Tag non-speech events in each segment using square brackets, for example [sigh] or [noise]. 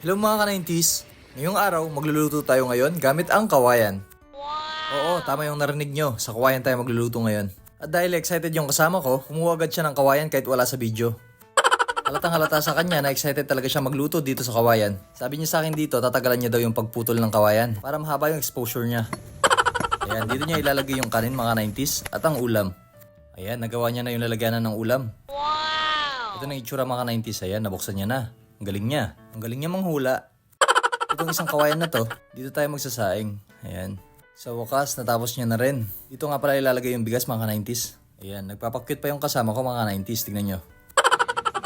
Hello mga ka-90s! Ngayong araw, magluluto tayo ngayon gamit ang kawayan. Oo, tama yung narinig nyo. Sa kawayan tayo magluluto ngayon. At dahil excited yung kasama ko, kumuha agad siya ng kawayan kahit wala sa video. Halatang halata sa kanya na excited talaga siya magluto dito sa kawayan. Sabi niya sa akin dito, tatagalan niya daw yung pagputol ng kawayan para mahaba yung exposure niya. Ayan, dito niya ilalagay yung kanin mga 90s at ang ulam. Ayan, nagawa niya na yung lalagyanan ng ulam. Ito na itsura mga 90s. Ayan, nabuksan niya na. Ang galing niya. Ang galing niya manghula. Itong isang kawayan na to, dito tayo magsasaing. Ayan. Sa wakas, natapos niya na rin. Dito nga pala ilalagay yung bigas mga 90s. Ayan, nagpapakyut pa yung kasama ko mga 90s. Tignan nyo.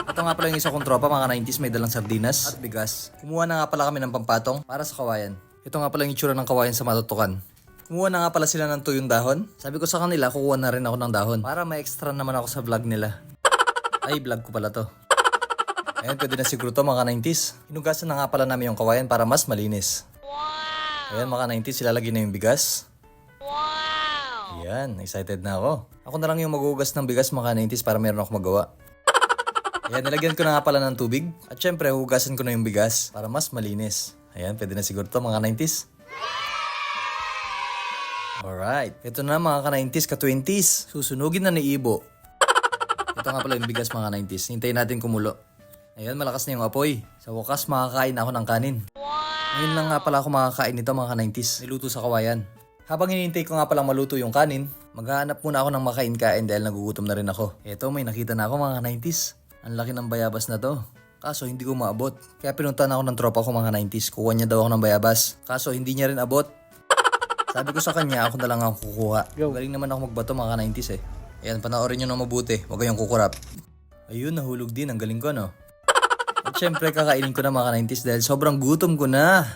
Ito nga pala yung isa kong tropa mga 90s may dalang sardinas at bigas. Kumuha na nga pala kami ng pampatong para sa kawayan. Ito nga pala yung itsura ng kawayan sa matutukan. Kumuha na nga pala sila ng tuyong dahon. Sabi ko sa kanila, kukuha na rin ako ng dahon para ma-extra naman ako sa vlog nila. Ay, vlog ko pala to. Ayan, pwede na siguro to mga 90s. Hinugasan na nga pala namin yung kawayan para mas malinis. Ayan, mga 90s, ilalagay na yung bigas. Ayan, excited na ako. Ako na lang yung maghugas ng bigas mga 90s para meron ako magawa. Ayan, nilagyan ko na nga pala ng tubig. At syempre, hugasan ko na yung bigas para mas malinis. Ayan, pwede na siguro to mga 90s. Alright, ito na mga ka-90s, ka-20s. Susunugin na ni Ibo. Ito nga pala yung bigas mga 90s. Hintayin natin kumulo. Ayan, malakas na yung apoy. Sa wakas, makakain ako ng kanin. Ngayon lang nga pala ako makakain nito mga 90s. Niluto sa kawayan. Habang hinihintay ko nga palang maluto yung kanin, maghahanap muna ako ng makain-kain dahil nagugutom na rin ako. Eto, may nakita na ako mga 90s. Ang laki ng bayabas na to. Kaso hindi ko maabot. Kaya pinuntahan ako ng tropa ko mga 90s. Kuha niya daw ako ng bayabas. Kaso hindi niya rin abot. Sabi ko sa kanya, ako na lang ang kukuha. Galing naman ako magbato mga 90s eh. Ayan, panoorin nyo na mabuti. Huwag kayong kukurap. Ayun, nahulog din. Ang galing ko, no? At syempre, kakainin ko na mga 90s dahil sobrang gutom ko na.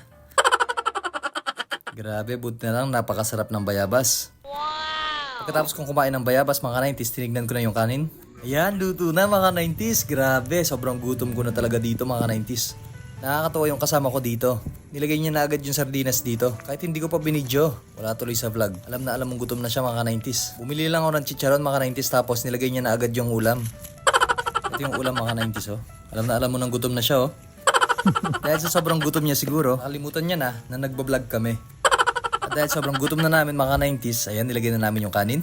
Grabe, buti na lang napakasarap ng bayabas. Pagkatapos kong kumain ng bayabas, mga 90s, tinignan ko na yung kanin. Ayan, luto na mga 90s. Grabe, sobrang gutom ko na talaga dito mga 90s. Nakakatawa yung kasama ko dito. Nilagay niya na agad yung sardinas dito. Kahit hindi ko pa binidyo. Wala tuloy sa vlog. Alam na alam mong gutom na siya mga 90s. Bumili lang ako ng chicharon mga 90s tapos nilagay niya na agad yung ulam. Ito yung ulam mga 90s oh. Alam na alam mo nang gutom na siya oh. [laughs] Dahil sa sobrang gutom niya siguro, nakalimutan niya na na nagbablog kami. At dahil sobrang gutom na namin mga 90s, ayan nilagay na namin yung kanin.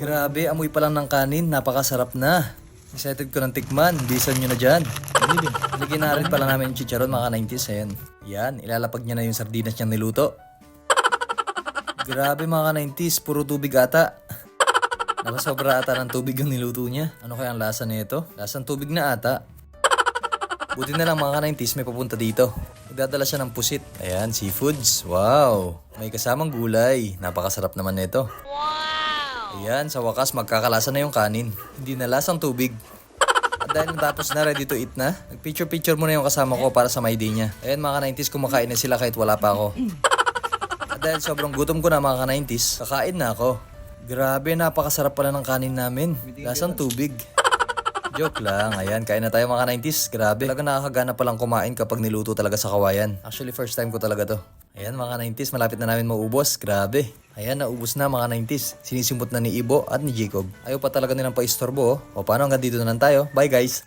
Grabe, amoy pa lang ng kanin, napakasarap na. Excited ko ng tikman, bisan nyo na dyan. Nilagyan na rin pala namin yung chicharon mga 90s, ayan. Yan, ilalapag niya na yung sardinas niyang niluto. Grabe mga 90s, puro tubig ata. Nakasobra ata ng tubig yung niluto niya. Ano kaya ang lasa nito? Lasang tubig na ata. Buti na lang mga 90s may papunta dito. Magdadala siya ng pusit. Ayan, seafoods. Wow! May kasamang gulay. Napakasarap naman nito. Ayan, sa wakas magkakalasa na yung kanin. Hindi na lasang tubig. At dahil natapos na, ready to eat na, nag-picture-picture muna yung kasama ko para sa my day niya. Ayan mga 90s, kumakain na sila kahit wala pa ako. At dahil sobrang gutom ko na mga 90s, kakain na ako. Grabe, napakasarap pala ng kanin namin. Lasang tubig. Joke lang. Ayan, kain na tayo mga 90s. Grabe. Talaga nakakagana palang kumain kapag niluto talaga sa kawayan. Actually, first time ko talaga to. Ayan mga 90s, malapit na namin maubos. Grabe. Ayan, naubos na mga 90s. Sinisimot na ni Ibo at ni Jacob. Ayaw pa talaga nilang pa-istorbo. oh. O paano hanggang dito na lang tayo. Bye guys!